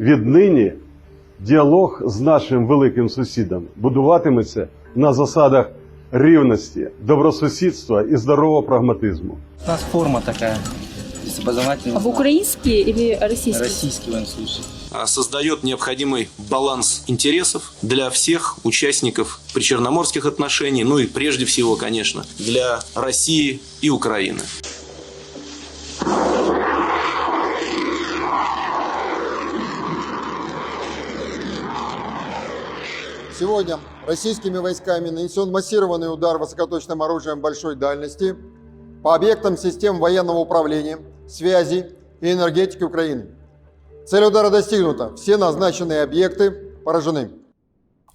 віднині діалог з нашим великим сусідом будуватиметься на засадах рівності, добросусідства і здорового прагматизму. У нас форма такая. Здесь образовательный А в украинский или российский? Российский в этом случае. а, создает необходимый баланс интересов для всех участников причерноморских отношений, ну и прежде всего, конечно, для России и Украины. Сегодня российскими войсками нанесен массированный удар высокоточным оружием большой дальности по объектам систем военного управления, связи и энергетики Украины. Цель удара достигнута. Все назначенные объекты поражены.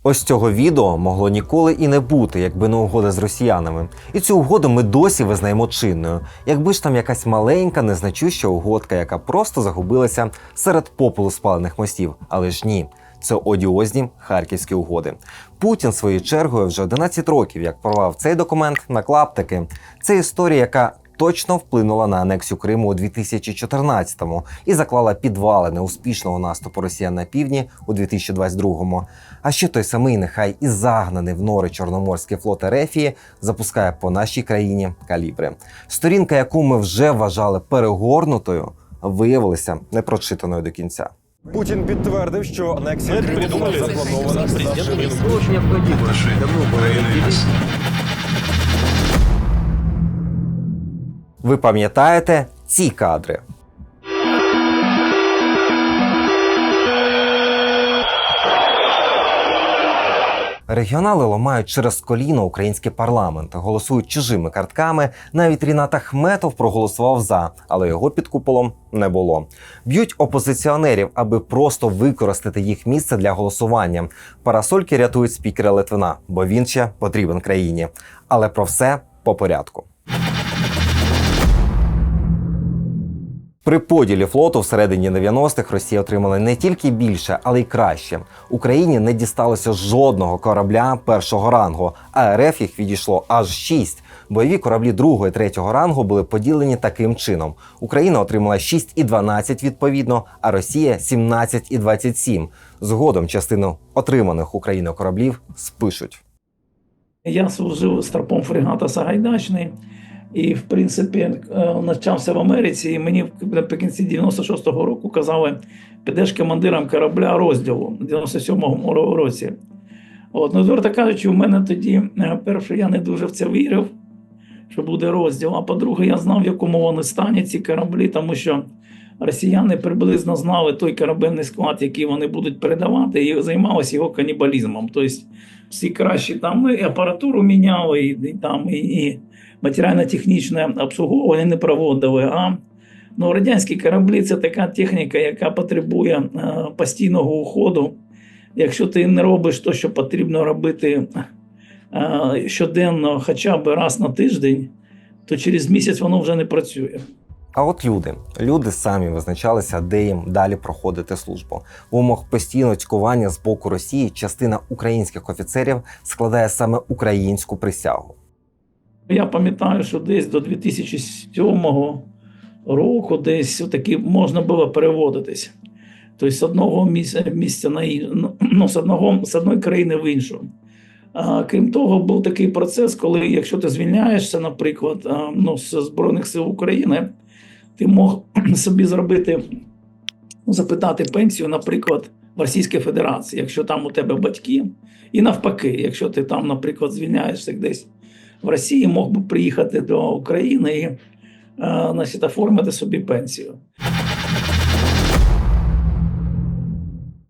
Ось цього відео могло ніколи і не бути, якби не угода з росіянами. І цю угоду ми досі визнаємо чинною. Якби ж там якась маленька, незначуща угодка, яка просто загубилася серед попелу спалених мостів. Але ж ні. Це одіозні харківські угоди. Путін своєю чергою вже 11 років, як порвав цей документ на клаптики. Це історія, яка точно вплинула на анексію Криму у 2014-му і заклала підвали неуспішного наступу Росіян на півдні у 2022-му. А ще той самий, нехай і загнаний в нори Чорноморський флот Ерефії запускає по нашій країні калібри. Сторінка, яку ми вже вважали перегорнутою, виявилася непрочитаною до кінця. Путін підтвердив, що анексія Криму була запланована Ви пам'ятаєте ці кадри? Регіонали ламають через коліно український парламент, голосують чужими картками. Навіть Рінат Ахметов проголосував за, але його під куполом не було. Б'ють опозиціонерів, аби просто використати їх місце для голосування. Парасольки рятують спікера Литвина, бо він ще потрібен країні. Але про все по порядку. При поділі флоту всередині 90-х Росія отримала не тільки більше, але й краще. Україні не дісталося жодного корабля першого рангу, а РФ їх відійшло аж шість. Бойові кораблі другого і третього рангу були поділені таким чином: Україна отримала 6 і 12 відповідно, а Росія 17 і 27. Згодом частину отриманих Україною кораблів спишуть. Я служив старпом фрегата Сагайдачний. І, в принципі, е, навчався в Америці, і мені наприкінці 96-го року казали, підеш командиром корабля розділу в 97-му році. От, ну, Зверто кажучи, у мене тоді, е, перше, я не дуже в це вірив, що буде розділ. А по-друге, я знав, в якому вони стані ці кораблі, тому що росіяни приблизно знали той корабельний склад, який вони будуть передавати, і займалися його канібалізмом. Тобто всі кращі там і апаратуру міняли, і, там, і, і матеріально-технічне обслуговування не проводили. А ну, радянські кораблі це така техніка, яка потребує е, постійного уходу. Якщо ти не робиш те, що потрібно робити е, щоденно, хоча б раз на тиждень, то через місяць воно вже не працює. А от люди, люди самі визначалися, де їм далі проходити службу. В умовах постійного цькування з боку Росії частина українських офіцерів складає саме українську присягу. Я пам'ятаю, що десь до 2007 року десь таки можна було переводитись. Тобто з одного місця, місця на ну, з, одного, з одної країни в іншу. А, крім того, був такий процес, коли якщо ти звільняєшся, наприклад, ну, з Збройних сил України, ти мог собі зробити, запитати пенсію, наприклад, в Російській Федерації, якщо там у тебе батьки, і навпаки, якщо ти там, наприклад, звільняєшся десь в Росії, мог би приїхати до України і е, значить, оформити собі пенсію.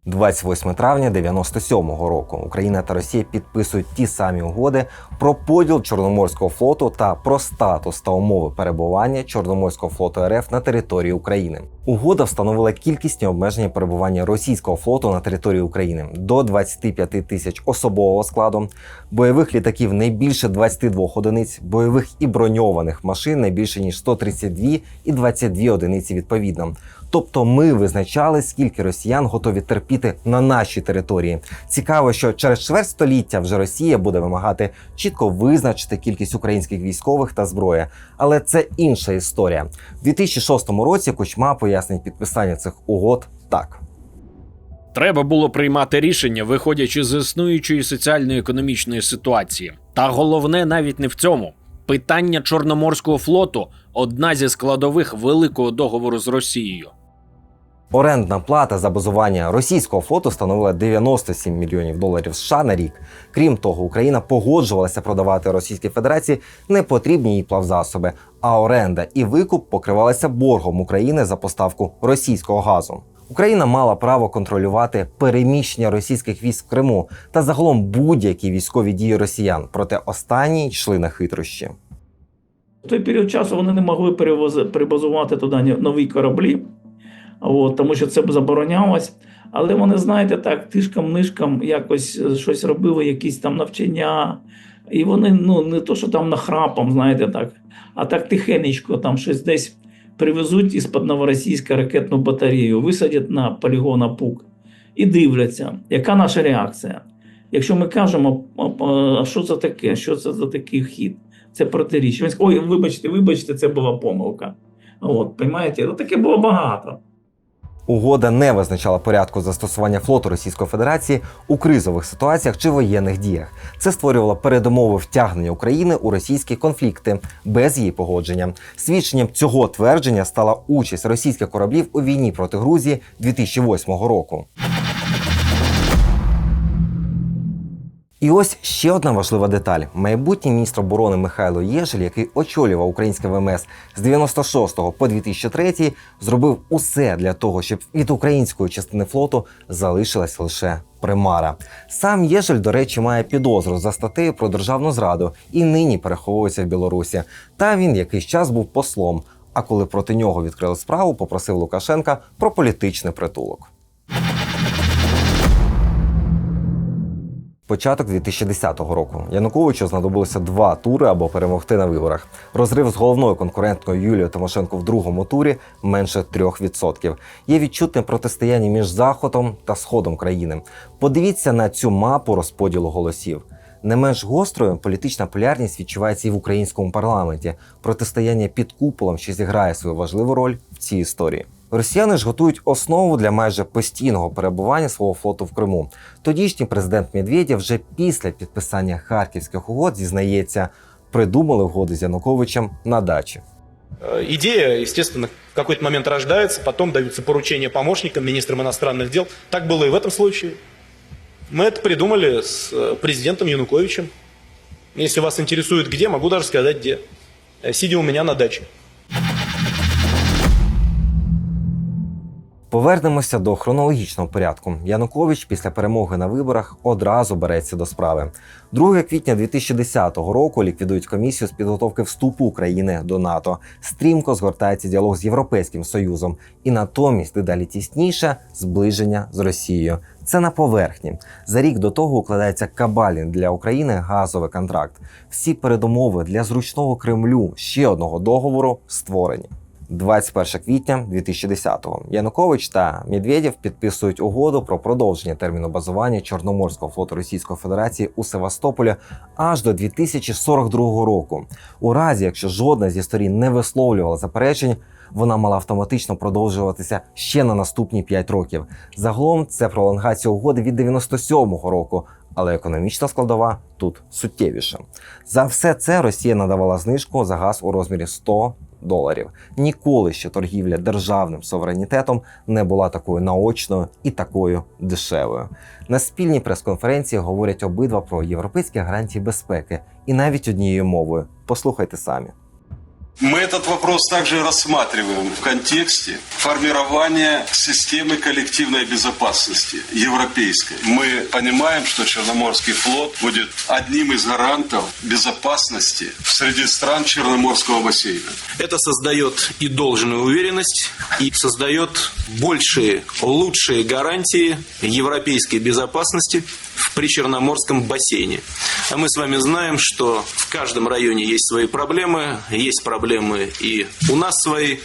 28 травня 97-го року Україна та Росія підписують ті самі угоди про поділ Чорноморського флоту та про статус та умови перебування Чорноморського флоту РФ на території України. Угода встановила кількісні обмеження перебування російського флоту на території України до 25 тисяч особового складу, бойових літаків не більше 22 одиниць, бойових і броньованих машин не більше ніж 132 і 22 одиниці відповідно. Тобто ми визначали, скільки росіян готові терпіти на нашій території. Цікаво, що через чверть століття вже Росія буде вимагати чітко визначити кількість українських військових та зброї. Але це інша історія. У 2006 році Кучма пояснить підписання цих угод так. Треба було приймати рішення, виходячи з існуючої соціально-економічної ситуації. Та головне навіть не в цьому. Питання Чорноморського флоту одна зі складових великого договору з Росією. Орендна плата за базування російського флоту становила 97 мільйонів доларів США на рік. Крім того, Україна погоджувалася продавати Російській Федерації непотрібні їй плавзасоби, а оренда і викуп покривалися боргом України за поставку російського газу. Україна мала право контролювати переміщення російських військ в Криму та загалом будь-які військові дії росіян, проте останні йшли на хитрощі. В той період часу вони не могли перебазувати туди нові кораблі, от, тому що це б заборонялось. Але вони, знаєте, так, тишком-нишком якось е, щось робили, якісь там навчання. І вони ну, не то, що там нахрапом, знаєте так, а так тихенечко там щось десь привезуть із-під новоросійська ракетну батарею, висадять на полігон АПУК і дивляться, яка наша реакція. Якщо ми кажемо, а- а що це таке, що це за такий хід, це протиріччя. Ой, вибачте, вибачте, це була помилка. От, розумієте, ну таке було багато. Угода не визначала порядку застосування флоту Російської Федерації у кризових ситуаціях чи воєнних діях. Це створювало передумови втягнення України у російські конфлікти без її погодження. Свідченням цього твердження стала участь російських кораблів у війні проти Грузії 2008 року. І ось ще одна важлива деталь: майбутній міністр оборони Михайло Єжель, який очолював українське ВМС з 96 по 2003, зробив усе для того, щоб від української частини флоту залишилась лише примара. Сам Єжель, до речі, має підозру за статтею про державну зраду і нині переховується в Білорусі. Та він якийсь час був послом. А коли проти нього відкрили справу, попросив Лукашенка про політичний притулок. Початок 2010 року Януковичу знадобилося два тури, аби перемогти на виборах. Розрив з головною конкуренткою Юлією Тимошенко в другому турі менше 3%. Є відчутне протистояння між заходом та сходом країни. Подивіться на цю мапу розподілу голосів. Не менш гострою політична полярність відчувається і в українському парламенті. Протистояння під куполом ще зіграє свою важливу роль в цій історії. Росіяни ж готують основу для майже постійного перебування свого флоту в Криму. Тодішній президент Медведєв вже після підписання харківських угод зізнається, придумали угоди з Януковичем на дачі. Э, Идея, естественно, в какой-то момент рождается, потом даются поручения помощникам, министрам иностранных дел. Так было и в этом случае. Мы это придумали с э, президентом Януковичем. Если вас интересует где, могу даже сказать где. Э, Сидя у меня на даче. Повернемося до хронологічного порядку. Янукович після перемоги на виборах одразу береться до справи. 2 квітня 2010 року ліквідують комісію з підготовки вступу України до НАТО. Стрімко згортається діалог з Європейським Союзом, і натомість дедалі тісніше зближення з Росією. Це на поверхні. За рік до того укладається кабальний для України газовий контракт. Всі передумови для зручного Кремлю ще одного договору створені. 21 квітня 2010-го Янукович та Медведєв підписують угоду про продовження терміну базування Чорноморського флоту Російської Федерації у Севастополі аж до 2042 року. У разі, якщо жодна зі сторін не висловлювала заперечень, вона мала автоматично продовжуватися ще на наступні 5 років. Загалом це пролонгація угоди від 97-го року. Але економічна складова тут суттєвіша. За все це Росія надавала знижку за газ у розмірі 100 доларів. Ніколи ще торгівля державним суверенітетом не була такою наочною і такою дешевою. На спільній прес-конференції говорять обидва про європейські гарантії безпеки і навіть однією мовою. Послухайте самі. Мы этот вопрос также рассматриваем в контексте формирования системы коллективной безопасности европейской. Мы понимаем, что Черноморский флот будет одним из гарантов безопасности среди стран Черноморского бассейна. Это создает и должную уверенность, и создает большие, лучшие гарантии европейской безопасности в Причерноморском бассейне. А мы с вами знаем, что в каждом районе есть свои проблемы, есть проблемы и у нас свои,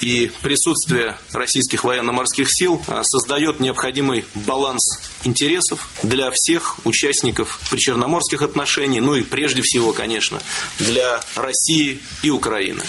и присутствие российских военно-морских сил создает необходимый баланс интересов для всех участников причерноморских отношений, ну и прежде всего, конечно, для России и Украины.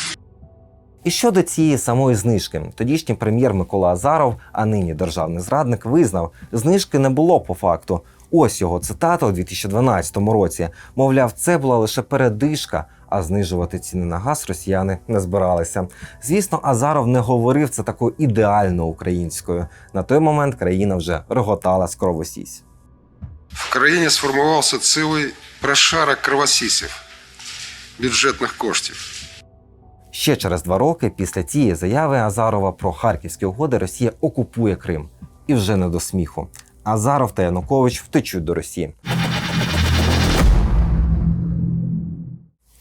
І щодо цієї самої знижки, тодішній прем'єр Микола Азаров, а нині державний зрадник, визнав, знижки не було по факту. Ось його цитата у 2012 році. Мовляв, це була лише передишка, а знижувати ціни на газ росіяни не збиралися. Звісно, Азаров не говорив це такою ідеально українською. На той момент країна вже реготала з кровосісь. В країні сформувався цілий прошарок кровосісів бюджетних коштів. Ще через два роки після цієї заяви Азарова про харківські угоди Росія окупує Крим. І вже не до сміху. Азаров та Янукович втечуть до Росії.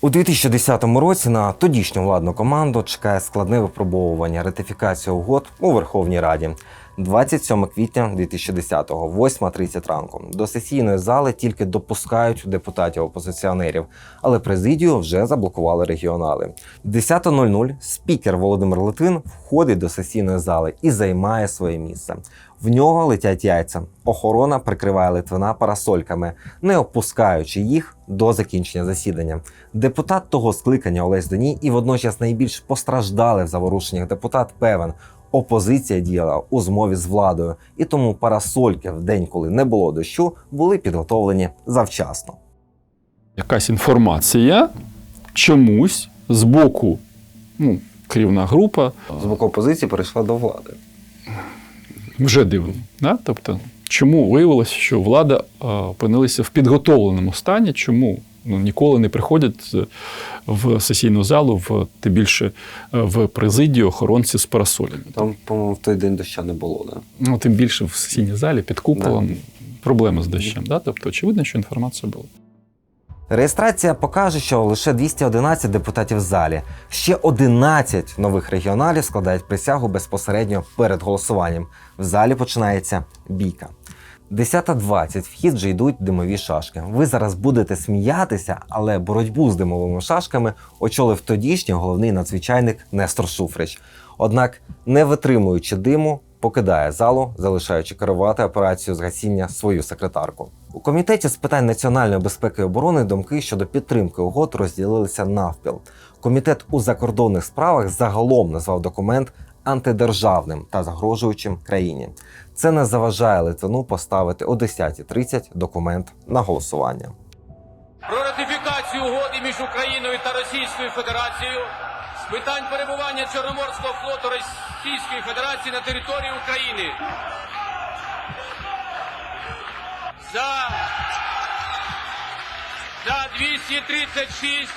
У 2010 році на тодішню владну команду чекає складне випробовування ратифікація угод у Верховній Раді. 27 квітня 2010-го, 8.30 ранку. До сесійної зали тільки допускають депутатів-опозиціонерів, але президію вже заблокували регіонали. В 10.00 спікер Володимир Литвин входить до сесійної зали і займає своє місце. В нього летять яйця. Охорона прикриває Литвина парасольками, не опускаючи їх до закінчення засідання. Депутат того скликання Олесь Доній і водночас найбільш постраждалий в заворушеннях депутат певен. Опозиція діяла у змові з владою, і тому парасольки в день, коли не було дощу, були підготовлені завчасно. якась інформація чомусь з боку, ну, керівна група, З боку опозиції перейшла до влади. Вже дивно. Да? Тобто, чому виявилося, що влада е, опинилася в підготовленому стані? Чому ну, ніколи не приходять е, в сесійну залу, в тим більше е, в президію охоронці з парасолями? Там, по-моєму, в той день доща не було. Да? Ну, тим більше в сесійній залі під куполом проблеми з дощем. Да? Тобто, очевидно, що інформація була. Реєстрація покаже, що лише 211 депутатів в залі. Ще 11 нових регіоналів складають присягу безпосередньо перед голосуванням. В залі починається бійка. 10.20 вхід вже йдуть димові шашки. Ви зараз будете сміятися, але боротьбу з димовими шашками очолив тодішній головний надзвичайник Нестор Шуфрич. Однак, не витримуючи диму, покидає залу, залишаючи керувати операцією з гасіння свою секретарку. У комітеті з питань національної безпеки і оборони думки щодо підтримки угод розділилися навпіл. Комітет у закордонних справах загалом назвав документ антидержавним та загрожуючим країні. Це не заважає Литвину поставити о 10.30 документ на голосування. про ратифікацію угоди між Україною та Російською Федерацією з питань перебування Чорноморського флоту Російської Федерації на території України. За, за 236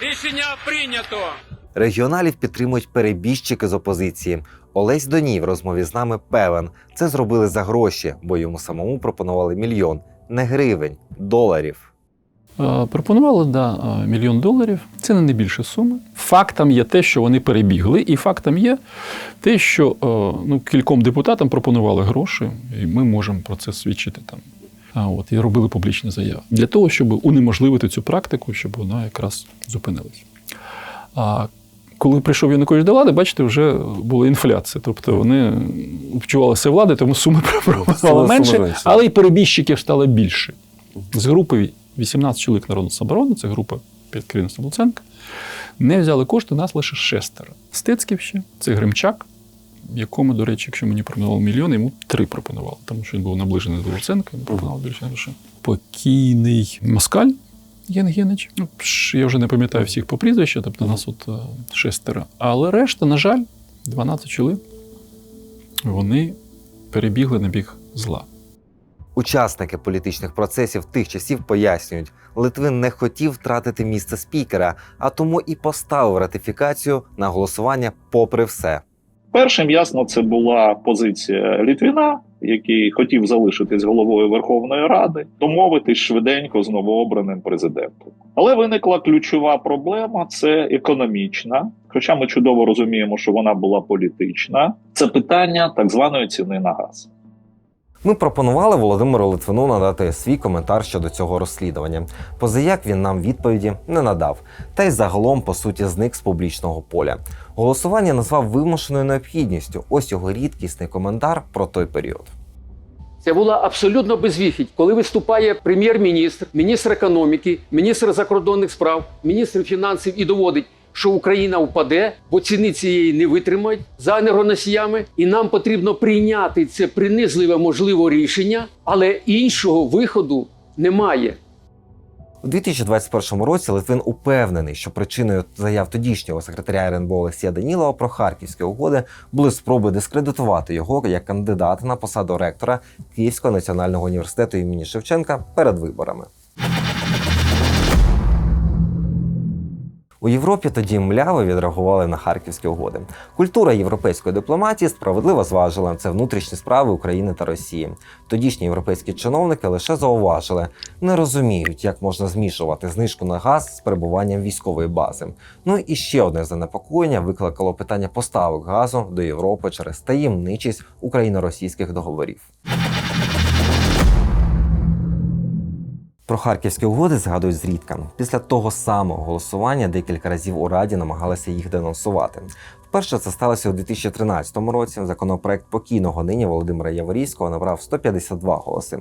рішення прийнято. Регіоналів підтримують перебіжчики з опозиції. Олесь Доній в розмові з нами певен, це зробили за гроші, бо йому самому пропонували мільйон, не гривень, доларів. Е, Пропонували да, е, мільйон доларів. Це не найбільша сума. Фактом є те, що вони перебігли, і фактом є те, що е, ну, кільком депутатам пропонували гроші, і ми можемо про це свідчити там. А от і робили публічні заяви для того, щоб унеможливити цю практику, щоб вона якраз зупинилась. А коли прийшов Янукович до влади, бачите, вже була інфляція. Тобто вони вчувалися влади, тому суми пропонували менше, менше. але й перебіжчиків стало більше. З групи 18 чоловік народної самооборони, це група під керівництвом Луценка, не взяли кошти, нас лише шестеро. Стецьків ще, це Гримчак, якому, до речі, якщо мені пропонували мільйон, йому три пропонували, тому що він був наближений до Луценка, йому пропонували більше грошей. Покійний Москаль Єнгенич. Ну, я вже не пам'ятаю всіх по прізвищу, тобто нас от е, шестеро. Але решта, на жаль, 12 чоловік, вони перебігли на біг зла. Учасники політичних процесів тих часів пояснюють, Литвин не хотів втратити місце спікера, а тому і поставив ратифікацію на голосування попри все. Першим ясно це була позиція Літвіна, який хотів залишитись головою Верховної Ради, домовитись швиденько з новообраним президентом. Але виникла ключова проблема це економічна. Хоча ми чудово розуміємо, що вона була політична. Це питання так званої ціни на газ. Ми пропонували Володимиру Литвину надати свій коментар щодо цього розслідування. Позаяк він нам відповіді не надав, та й загалом, по суті, зник з публічного поля. Голосування назвав вимушеною необхідністю. Ось його рідкісний коментар про той період. Це була абсолютно безвіхідь, коли виступає прем'єр-міністр, міністр економіки, міністр закордонних справ, міністр фінансів і доводить, що Україна впаде, бо ціни цієї не витримають за енергоносіями, і нам потрібно прийняти це принизливе можливе рішення, але іншого виходу немає. У 2021 році Литвин упевнений, що причиною заяв тодішнього секретаря РНБО Олексія Данілова про харківські угоди були спроби дискредитувати його як кандидата на посаду ректора Київського національного університету імені Шевченка перед виборами. У Європі тоді мляво відреагували на харківські угоди. Культура європейської дипломатії справедливо зважила це внутрішні справи України та Росії. Тодішні європейські чиновники лише зауважили, не розуміють, як можна змішувати знижку на газ з перебуванням військової бази. Ну і ще одне занепокоєння викликало питання поставок газу до Європи через таємничість україно-російських договорів. Про харківські угоди згадують зрідка. Після того самого голосування декілька разів у Раді намагалися їх денонсувати. Вперше це сталося у 2013 році. Законопроект покійного нині Володимира Яворівського набрав 152 голоси.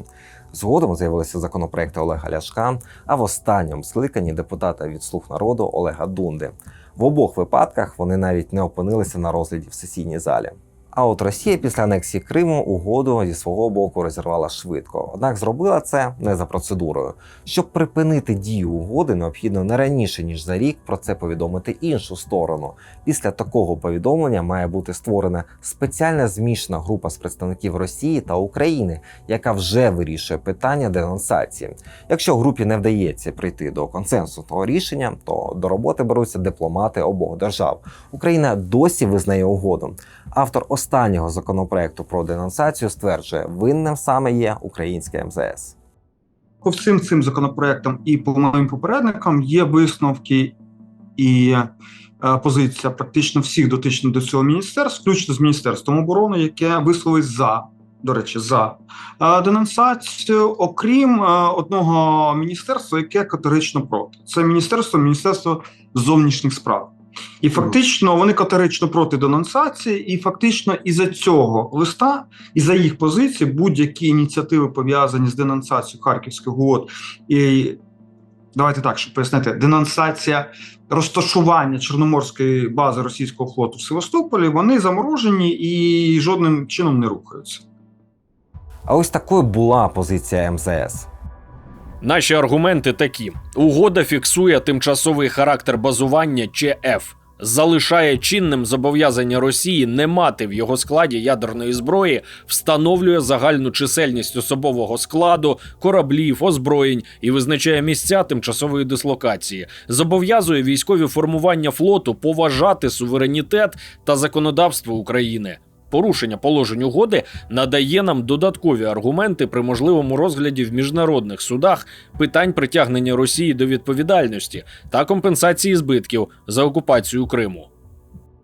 Згодом з'явилися законопроекти Олега Ляшка, а в останньому скликанні депутата від слуг народу Олега Дунди. В обох випадках вони навіть не опинилися на розгляді в сесійній залі. А от Росія після анексії Криму угоду зі свого боку розірвала швидко. Однак зробила це не за процедурою. Щоб припинити дію угоди, необхідно не раніше ніж за рік про це повідомити іншу сторону. Після такого повідомлення має бути створена спеціальна змішана група з представників Росії та України, яка вже вирішує питання денонсації. Якщо групі не вдається прийти до консенсусного рішення, то до роботи беруться дипломати обох держав. Україна досі визнає угоду. Автор останнього законопроекту про денонсацію стверджує, винним саме є українське МЗС. По всім цим законопроектам і по моїм попередникам є висновки і е, позиція практично всіх дотичних до цього міністерств, включно з міністерством оборони, яке висловить за. До речі, за е, денонсацію, окрім е, одного міністерства, яке категорично проти. Це міністерство Міністерство зовнішніх справ. І фактично вони категорично проти денонсації, і фактично із-за цього листа, і за їх позиції, будь-які ініціативи пов'язані з денонсацією харківських угод, і давайте так, щоб пояснити, денонсація розташування Чорноморської бази російського флоту в Севастополі, вони заморожені і жодним чином не рухаються. А ось такою була позиція МЗС. Наші аргументи такі: угода фіксує тимчасовий характер базування ЧФ, залишає чинним зобов'язання Росії не мати в його складі ядерної зброї, встановлює загальну чисельність особового складу, кораблів, озброєнь і визначає місця тимчасової дислокації, зобов'язує військові формування флоту поважати суверенітет та законодавство України. Порушення положень угоди надає нам додаткові аргументи при можливому розгляді в міжнародних судах питань притягнення Росії до відповідальності та компенсації збитків за окупацію Криму.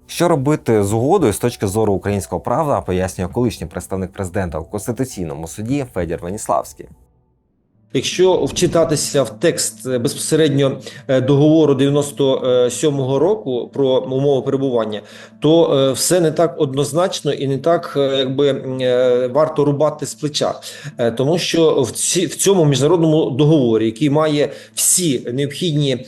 Що робити з угодою з точки зору українського права, пояснює колишній представник президента у Конституційному суді Федір Веніславський. Якщо вчитатися в текст е, безпосередньо е, договору 97-го року про умови перебування, то е, все не так однозначно і не так, якби варто рубати з плеча, тому що в ці в цьому міжнародному договорі, який має всі необхідні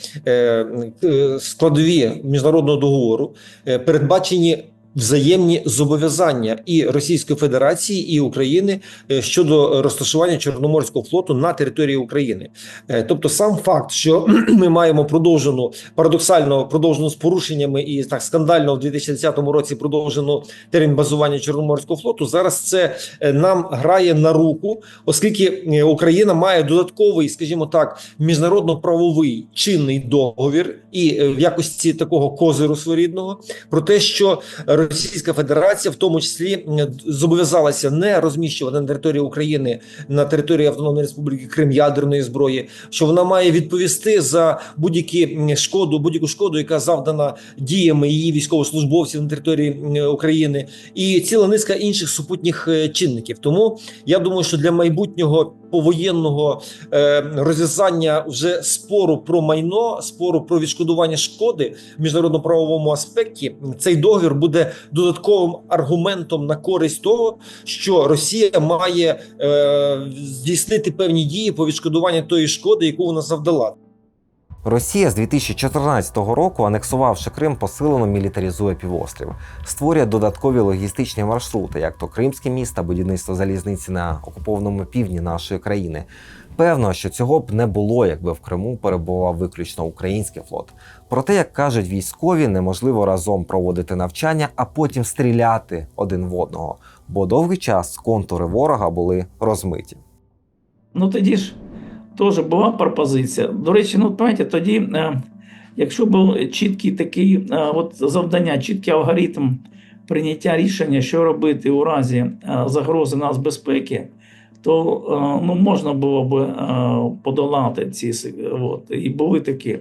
складові міжнародного договору, передбачені. Взаємні зобов'язання і Російської Федерації і України е, щодо розташування Чорноморського флоту на території України, Е, тобто сам факт, що ми маємо продовжену парадоксально продовжену з порушеннями і так скандально в 2010 році продовжену термін базування Чорноморського флоту. Зараз це е, нам грає на руку, оскільки Україна має додатковий, скажімо так, міжнародно-правовий чинний договір і в якості такого козиру своєрідного про те, що Російська Федерація в тому числі зобов'язалася не розміщувати на території України на території Автономної Республіки Крим ядерної зброї, що вона має відповісти за будь-які шкоду, будь-яку шкоду, яка завдана діями її військовослужбовців на території України, і ціла низка інших супутніх е, чинників. Тому я думаю, що для майбутнього повоєнного е, розв'язання вже спору про майно, спору про відшкодування шкоди в міжнародно-правовому аспекті, цей договір буде додатковим аргументом на користь того, що Росія має е, здійснити певні дії по відшкодуванню тої шкоди, яку вона завдала. Росія з 2014 року, анексувавши Крим, посилено мілітаризує півострів, створює додаткові логістичні маршрути, як то Кримське міст та будівництво залізниці на окупованому півдні нашої країни. Певно, що цього б не було, якби в Криму перебував виключно український флот. Проте, як кажуть військові, неможливо разом проводити навчання, а потім стріляти один в одного, бо довгий час контури ворога були розмиті. Ну тоді ж теж була пропозиція. До речі, ну пам'ятаєте, тоді, е, якщо був чіткий такий е, от завдання, чіткий алгоритм прийняття рішення, що робити у разі е, загрози нацбезпеки, то е, ну, можна було б подолати ці от, і були такі.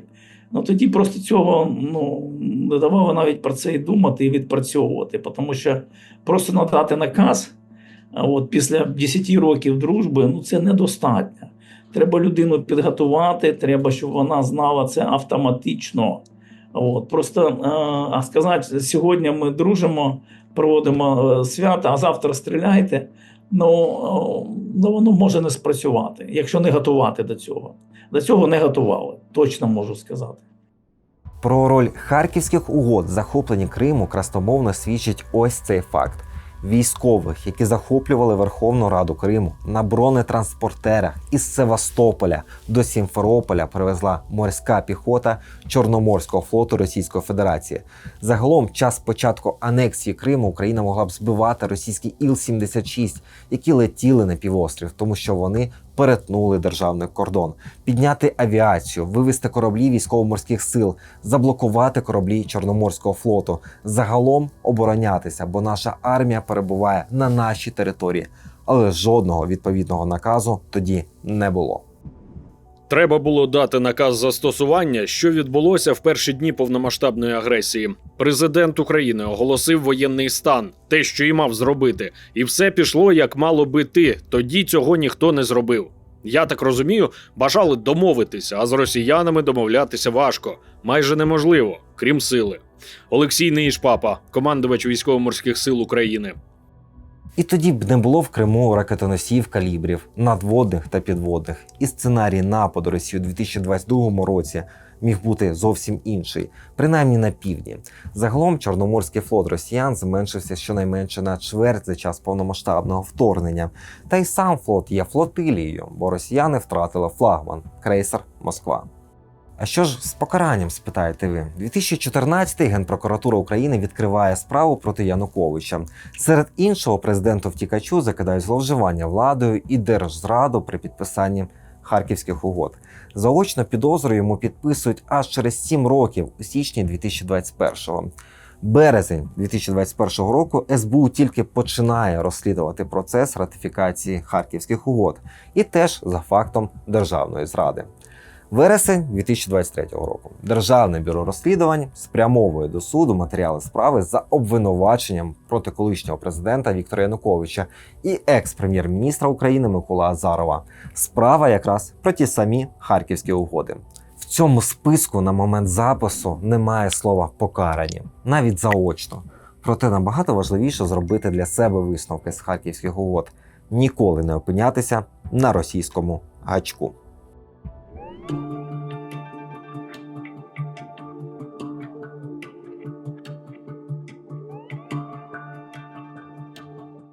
Ну тоді просто цього ну, не давало навіть про це і думати, і відпрацьовувати, тому що просто надати наказ. От після 10 років дружби ну це недостатньо. Треба людину підготувати, треба, щоб вона знала це автоматично. От просто е, а сказати, сьогодні ми дружимо, проводимо е, свята, а завтра стріляйте. Ну, е, ну воно може не спрацювати, якщо не готувати до цього. До цього не готували, точно можу сказати. Про роль харківських угод в захопленні Криму красномовно свідчить ось цей факт. Військових, які захоплювали Верховну Раду Криму на бронетранспортерах із Севастополя до Сімферополя привезла морська піхота Чорноморського флоту Російської Федерації. Загалом, час початку анексії Криму Україна могла б збивати російські Іл-76, які летіли на півострів, тому що вони перетнули державний кордон, підняти авіацію, вивести кораблі військово-морських сил, заблокувати кораблі Чорноморського флоту, загалом оборонятися, бо наша армія перебуває на нашій території. Але жодного відповідного наказу тоді не було. Треба було дати наказ застосування, що відбулося в перші дні повномасштабної агресії. Президент України оголосив воєнний стан, те, що і мав зробити, і все пішло як мало би ти. Тоді цього ніхто не зробив. Я так розумію, бажали домовитися, а з росіянами домовлятися важко, майже неможливо, крім сили. Олексій Неїшпапа, командувач військово-морських сил України. І тоді б не було в Криму ракетоносів калібрів, надводних та підводних. І сценарій нападу Росії у 2022 році міг бути зовсім інший, принаймні на півдні. Загалом Чорноморський флот росіян зменшився щонайменше на чверть за час повномасштабного вторгнення. Та й сам флот є флотилією, бо росіяни втратили флагман крейсер Москва. А що ж з покаранням, спитаєте ви? 2014-й Генпрокуратура України відкриває справу проти Януковича. Серед іншого президенту втікачу закидають зловживання владою і держзраду при підписанні харківських угод. Заочно підозру йому підписують аж через 7 років у січні 2021-го. Березень 2021 року СБУ тільки починає розслідувати процес ратифікації харківських угод, і теж за фактом державної зради. Вересень 2023 року Державне бюро розслідувань спрямовує до суду матеріали справи за обвинуваченням проти колишнього президента Віктора Януковича і екс-прем'єр-міністра України Микола Азарова. Справа якраз про ті самі харківські угоди. В цьому списку на момент запису немає слова покарані, навіть заочно. Проте набагато важливіше зробити для себе висновки з харківських угод, ніколи не опинятися на російському гачку. Thank you.